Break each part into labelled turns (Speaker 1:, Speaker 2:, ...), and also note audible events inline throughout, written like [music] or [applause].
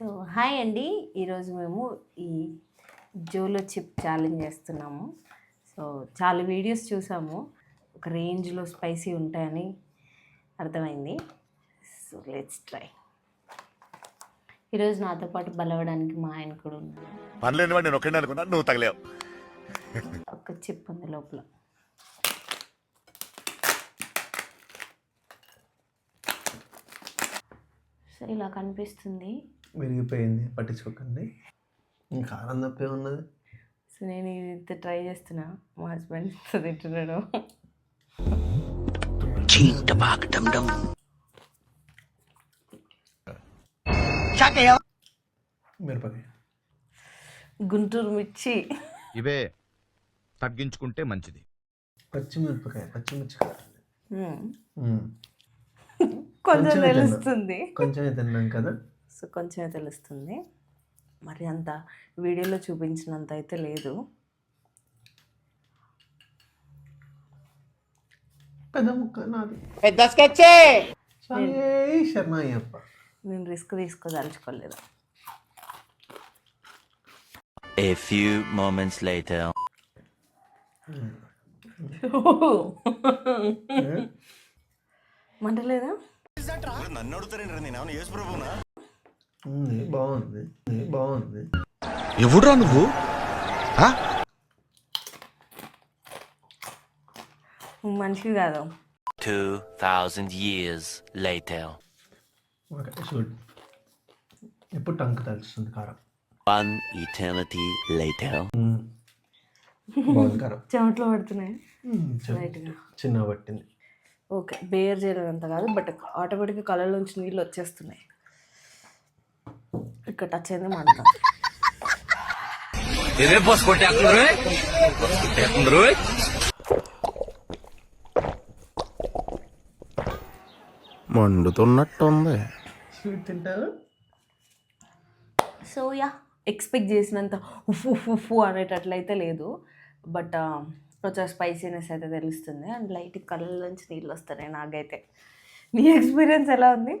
Speaker 1: So hi అండి. ఈరోజు మేము ఈ జోలో చిప్ ఛాలెంజ్ చేస్తున్నాము. సో చాలా వీడియోస్ చూసాము. ఒక రేంజ్లో స్పైసీ ఉంటాయని అర్థమైంది. So let's try. ఈరోజు నాతో పాటు బలవడానికి మా ఆయన కూడా ఉన్నారు.
Speaker 2: పనిలేని వాడు నేను ఒక్కడే అనుకున్నా నువ్వు తగలేవు.
Speaker 1: ఒక చిప్ ఉంది లోపల. సో ఇలా కనిపిస్తుంది.
Speaker 3: విరిగిపోయింది పట్టించుకోకండి. ఇంకా తప్పే ఉన్నది.
Speaker 1: సో నేను ఇది ట్రై చేస్తున్నా. మా హస్బెండ్ తింటున్నాడు.
Speaker 3: మిరపకాయ.
Speaker 1: గుంటూరు మిర్చి.
Speaker 4: ఇవే తగ్గించుకుంటే మంచిది.
Speaker 3: పచ్చిమిరపకాయ పచ్చిమిర్చి.
Speaker 1: కొంచెం. తెలుస్తుంది.
Speaker 3: కొంచెమే తిన్నాం కదా.
Speaker 1: సో కొంచెమే తెలుస్తుంది. మరి అంత వీడియోలో చూపించినంత అయితే లేదు.
Speaker 3: పెద్ద ముక్క నాది.
Speaker 5: పెద్ద స్కెచ్చే
Speaker 3: స్వామి శర్మ అయ్యప్ప
Speaker 1: నేను రిస్క్ తీసుకోదలుచుకోలేదు.
Speaker 6: A few moments later. [laughs]
Speaker 1: మంటలేదా
Speaker 2: నన్ను అడుగుతారేంటి నేను ఏమైనా యేసు ప్రభువునా
Speaker 3: బాగుంది బాగుంది
Speaker 4: ఎవడురా నువ్వు?
Speaker 1: మనిషి కాదు.
Speaker 6: 2,000 years later.
Speaker 3: ఓకే చూడు. ఎప్పుడు టంక్ తలుస్తుంది కారం.
Speaker 6: One eternity later.
Speaker 3: మ్మ్. బాగుంది కారం.
Speaker 1: చెమట్లో పడుతున్నాయి.
Speaker 3: చిన్న- పట్టింది.
Speaker 1: ఓకే బేర్ చేయలేదంత కాదు బట్ ఆటోమేటిక్గా కళ్ళలోంచి నీళ్ళు వచ్చేస్తున్నాయి. ఇక్కడ టచ్ అయింది మంట
Speaker 4: మండుతున్నట్టుంది.
Speaker 3: స్వీట్
Speaker 1: సో యా ఎక్స్పెక్ట్ చేసినంత ఉఫ్ ఉఫ్ ఉఫ్ అనేటట్లయితే లేదు. బట్ కొంచెం స్పైసీనెస్ అయితే తెలుస్తుంది. అండ్ లైట్ కళ్ళ నుంచి నీళ్ళు వస్తున్నాయి నాకైతే. నీ ఎక్స్పీరియన్స్ ఎలా ఉంది?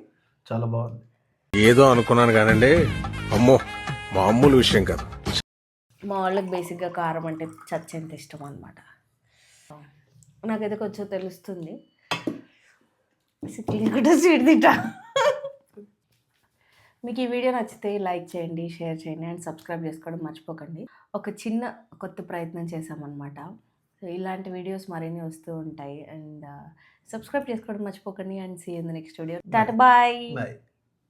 Speaker 3: చాలా బాగుంది.
Speaker 7: ఏదో అనుకున్నాను కానండి. అమ్మో మామూలు విషయం కాదు.
Speaker 1: మా వాళ్ళకి బేసిక్గా కారం అంటే చచ్చేంత ఇష్టం అనమాట నాకైతే కొంచెం తెలుస్తుంది. కూడా స్వీట్ తింటా. మీకు ఈ వీడియో నచ్చితే లైక్ చేయండి షేర్ చేయండి అండ్ సబ్స్క్రైబ్ చేసుకోవడం మర్చిపోకండి. ఒక చిన్న కొత్త ప్రయత్నం చేశామన్నమాట. సో ఇలాంటి వీడియోస్ మరిన్ని వస్తూ ఉంటాయి. అండ్ సబ్స్క్రైబ్ చేసుకోవడం మర్చిపోకండి and see in the next video Tata bye
Speaker 3: bye